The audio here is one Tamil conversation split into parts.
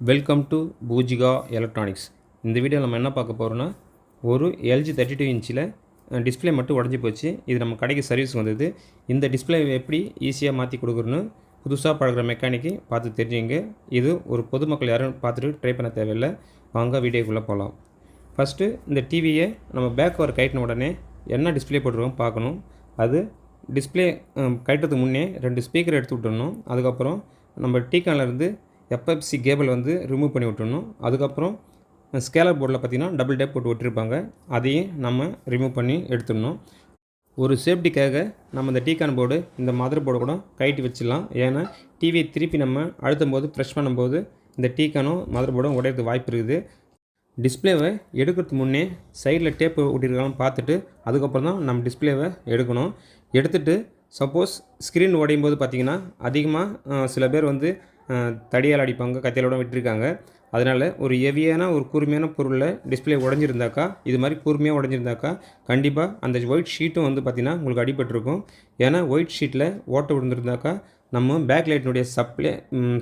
வெல்கம் டு பூஜிகா எலக்ட்ரானிக்ஸ் இந்த வீடியோ நம்ம என்ன பார்க்க போகிறோன்னா ஒரு எல்ஜி தேர்ட்டி டூ இன்ச்சில் டிஸ்பிளே மட்டும் உடஞ்சி போச்சு. இது நம்ம கடைக்கு சர்வீஸ் வந்தது. இந்த டிஸ்பிளே எப்படி ஈஸியாக மாற்றி கொடுக்குறோன்னு புதுசாக பழகுற மெக்கானிக்கு பார்த்து தெரிஞ்சுங்க. இது ஒரு பொதுமக்கள் யாரும் பார்த்துட்டு ட்ரை பண்ண தேவையில்லை. வாங்க வீடியோக்குள்ளே போகலாம் ஃபஸ்ட்டு இந்த டிவியை நம்ம பேக் ஒர்க் கட்டின உடனே என்ன டிஸ்பிளே போட்டுருவோம் பார்க்கணும். அது டிஸ்பிளே கட்டுறதுக்கு முன்னே ரெண்டு ஸ்பீக்கர் எடுத்து விட்டுடணும் அதுக்கப்புறம் நம்ம டீக்கானிலருந்து எஃப்எஃப்சி கேபிள் வந்து ரிமூவ் பண்ணி விட்டுணும் அதுக்கப்புறம் ஸ்கேலர் போர்டில் பார்த்தீங்கன்னா டபுள் டேப் போட்டு விட்டுருப்பாங்க. அதையும் நம்ம ரிமூவ் பண்ணி எடுத்துடணும். ஒரு சேஃப்டிக்காக நம்ம இந்த டீகான் போர்டு இந்த மதர் போர்டு கூட கைட்டு வச்சிடலாம். ஏன்னா டிவியை திருப்பி நம்ம அழுத்தும் போது ப்ரெஷ் பண்ணும்போது இந்த டீக்கானும் மதர் போர்டும் உடையிறதுக்கு வாய்ப்பு இருக்குது. டிஸ்பிளேவை எடுக்கிறதுக்கு முன்னே சைடில் டேப்பு ஒட்டியிருக்கான்னு பார்த்துட்டு அதுக்கப்புறம் தான் நம்ம டிஸ்பிளேவை எடுக்கணும். எடுத்துகிட்டு சப்போஸ் ஸ்க்ரீன் உடையும் போது பார்த்திங்கன்னா அதிகமாக சில பேர் வந்து தடியால் அடிப்பாங்க கத்தியாலோட விட்டுருக்காங்க. அதனால் ஒரு ஹெவியான ஒரு கூர்மையான பொருளில் டிஸ்பிளே உடஞ்சிருந்தாக்கா இது மாதிரி கூர்மையாக உடஞ்சிருந்தாக்கா கண்டிப்பாக அந்த ஒயிட் ஷீட்டும் வந்து பார்த்திங்கன்னா உங்களுக்கு அடிபட்டிருக்கும். ஏன்னா ஒயிட் ஷீட்டில் ஓட்டை விழுந்திருந்தாக்கா நம்ம பேக் லைட்டினுடைய சப்ளை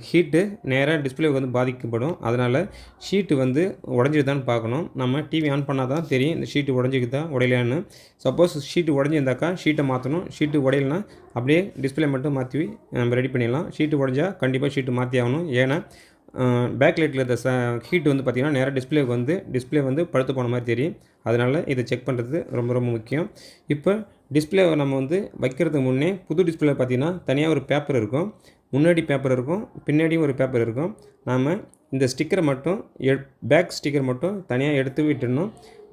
ஹீட்டு நேராக டிஸ்பிளேக்கு வந்து பாதிக்கப்படும். அதனால் ஷீட்டு வந்து உடஞ்சிருதான்னு பார்க்கணும். நம்ம டிவி ஆன் பண்ணால் தான் தெரியும். இந்த ஷீட்டு உடஞ்சிக்குதா உடையலையான்னு. சப்போஸ் ஷீட்டு உடஞ்சிருந்தாக்கா ஷீட்டை மாற்றணும் ஷீட்டு உடையலனா அப்படியே டிஸ்பிளே மட்டும் மாற்றி நம்ம ரெடி பண்ணிடலாம். ஷீட்டு உடஞ்சா கண்டிப்பாக ஷீட்டு மாற்றி ஆகணும். ஏன்னா பேக் லைட்டில் இருந்த ச ஹீட் வந்து பார்த்திங்கன்னா நேராக டிஸ்பிளேக்கு வந்து டிஸ்பிளே வந்து பழுத்து போன மாதிரி தெரியும். அதனால் இதை செக் பண்ணுறது ரொம்ப ரொம்ப முக்கியம். இப்போ டிஸ்பிளே நம்ம வந்து வைக்கிறதுக்கு முன்னே புது டிஸ்பிளே பார்த்திங்கன்னா தனியாக ஒரு பேப்பர் இருக்கும். முன்னாடி பேப்பர் இருக்கும் பின்னாடியும் ஒரு பேப்பர் இருக்கும். நாம் இந்த ஸ்டிக்கரை மட்டும் எ பேக் ஸ்டிக்கர் மட்டும் தனியாக எடுத்து விட்டுடணும்.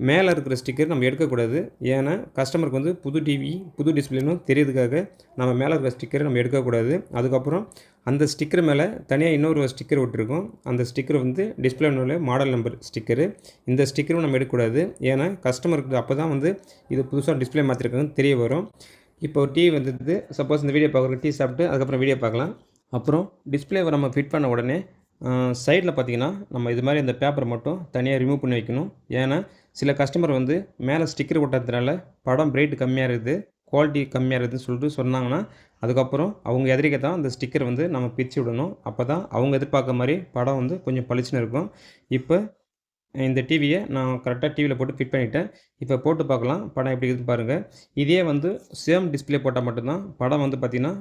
மேலே இருக்கிற ஸ்டிக்கர் நம்ம எடுக்கக்கூடாது. ஏன்னா கஸ்டமருக்கு வந்து புது டிவி புது டிஸ்பிளேன்னு தெரியறதுக்காக நம்ம மேலே இருக்கிற ஸ்டிக்கரை நம்ம எடுக்கக்கூடாது. அதுக்கப்புறம் அந்த ஸ்டிக்கர் மேலே தனியாக இன்னொரு ஸ்டிக்கர் விட்டுருக்கோம் அந்த ஸ்டிக்கர் வந்து டிஸ்பிளே மாடல் நம்பர் ஸ்டிக்கரு இந்த ஸ்டிக்கரும் நம்ம எடுக்கக்கூடாது. ஏன்னா கஸ்டமருக்கு அப்போ தான் வந்து இது புதுசாக டிஸ்பிளே மாற்றிருக்காங்கன்னு தெரிய வரும். இப்போ டீ வந்தது. சப்போஸ் இந்த வீடியோ பார்க்குறோம். டீ சாப்பிட்டு அதுக்கப்புறம் வீடியோ பார்க்கலாம். அப்புறம் டிஸ்பிளேவை நம்ம ஃபிட் பண்ண உடனே சைடில் பார்த்தீங்கன்னா நம்ம இது மாதிரி இந்த பேப்பரை மட்டும் தனியாக ரிமூவ் பண்ணி வைக்கணும். ஏன்னா சில கஸ்டமர் வந்து மேலே ஸ்டிக்கர் ஒட்டதுனால படம் பிரைட் கம்மியாக இருக்குது குவாலிட்டி கம்மியாக இருக்குதுன்னு சொல்லிட்டு சொன்னாங்கன்னா அதுக்கப்புறம் அவங்க எதிரிக்க தான் அந்த ஸ்டிக்கர் வந்து நம்ம பிரித்து விடணும். அப்போ தான் அவங்க எதிர்பார்க்க மாதிரி படம் வந்து கொஞ்சம் பளிச்சுன்னு இருக்கும். இப்போ இந்த டிவியை நான் கரெக்டாக டிவியில் போட்டு ஃபிட் பண்ணிவிட்டேன் இப்போ போட்டு பார்க்கலாம். படம் எப்படி இருக்குதுன்னு பாருங்கள் இதே வந்து சேம் டிஸ்பிளே போட்டால் மட்டும்தான் படம் வந்து பார்த்திங்கன்னா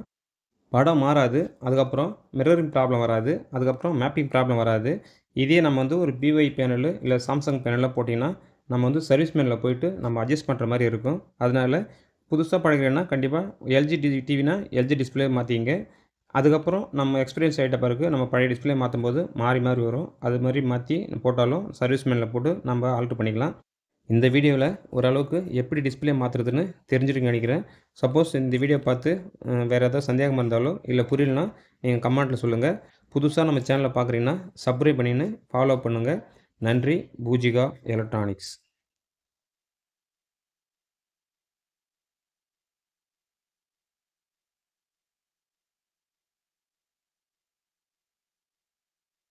படம் மாறாது அதுக்கப்புறம் மிரரிங் ப்ராப்ளம் வராது அதுக்கப்புறம் மேப்பிங் ப்ராப்ளம் வராது. இதே நம்ம வந்து ஒரு பிஒய் பேனல் இல்லை சாம்சங் பேனலில் போட்டிங்கன்னா நம்ம வந்து சர்வீஸ் மேனில் போயிட்டு நம்ம அட்ஜஸ்ட் பண்ணுற மாதிரி இருக்கும். அதனால் புதுசாக பழகிறேன்னா கண்டிப்பாக எல்ஜி டி டிவினா எல்ஜி டிஸ்பிளே மாற்றிங்க அதுக்கப்புறம் நம்ம எக்ஸ்பீரியன்ஸ் ஆகிட்ட பிறகு நம்ம பழைய டிஸ்பிளே மாற்றும் போது மாறி மாறி வரும். அது மாதிரி மாற்றி போட்டாலும் சர்வீஸ் மேனில் போட்டு நம்ம ஆல்ட்ரு பண்ணிக்கலாம். இந்த வீடியோவில் ஓரளவுக்கு எப்படி டிஸ்பிளே மாற்றுறதுன்னு தெரிஞ்சுட்டு நினைக்கிறேன். சப்போஸ் இந்த வீடியோ பார்த்து வேறு ஏதாவது சந்தேகமாக இருந்தாலோ இல்லை புரியலனா நீங்கள் கமெண்ட்டில் சொல்லுங்கள் புதுசாக நம்ம சேனலை பார்க்குறீங்கன்னா சப்ஸ்கிரைப் பண்ணின்னு ஃபாலோ பண்ணுங்கள் நன்றி பூஜிகா எலக்ட்ரானிக்ஸ்